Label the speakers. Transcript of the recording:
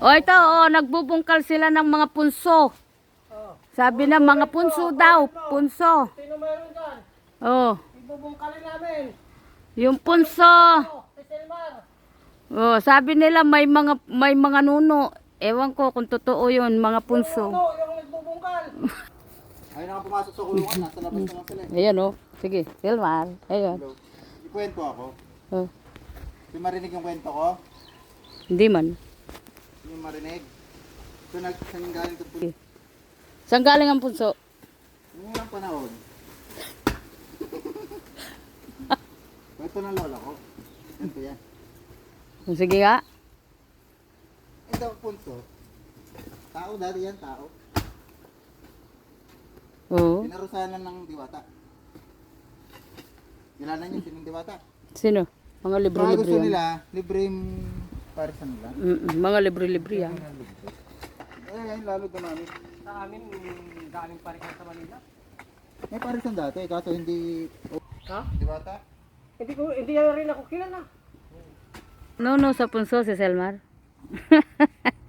Speaker 1: O ito, oh, nagbubungkal sila ng mga punso. Sabi na mga punso daw, punso.
Speaker 2: Sino meron dyan?
Speaker 1: Oh,
Speaker 2: Ibubungkalin namin.
Speaker 1: yung punso.
Speaker 2: Oh.
Speaker 1: Oh, sabi nila may mga may mga nuno. Ewan ko kung totoo 'yun, mga punso.
Speaker 2: Ano, yung nagbubungkal.
Speaker 3: Ayaw na nga pumasok sa kulungan, nasa labas na lang sila eh.
Speaker 1: Ayan oh. Sige, Silmar. Ayun.
Speaker 3: Ikwento ako.
Speaker 1: Oh,
Speaker 3: Di marinig yung kwento ko?
Speaker 1: hindi man.
Speaker 3: Yung marinig? So nagsan galing ito po.
Speaker 1: Saan galing ang punso?
Speaker 3: Yung unang panahon. Kwento ng lola ko. Kwento yan.
Speaker 1: Sige nga.
Speaker 3: Ito ang punso. Tao dati yan, tao.
Speaker 1: Oo.
Speaker 3: Pinarusanan ng diwata. Kilala niyo sinong diwata?
Speaker 1: Sino? Mga
Speaker 3: Mga
Speaker 1: libre-libre
Speaker 3: gusto
Speaker 1: yan.
Speaker 3: nila, libreng parisan nila.
Speaker 1: Mga libre-libre yan.
Speaker 3: Eh, ayun lalo dumami.
Speaker 2: Sa amin, galing pa rin sa Manila.
Speaker 3: May parisan dati, kaso hindi... Oh,
Speaker 2: Ha?
Speaker 3: diwata?
Speaker 2: Hindi ko, hindi yan rin ako kilala.
Speaker 1: No, no, sa punso si Selmar.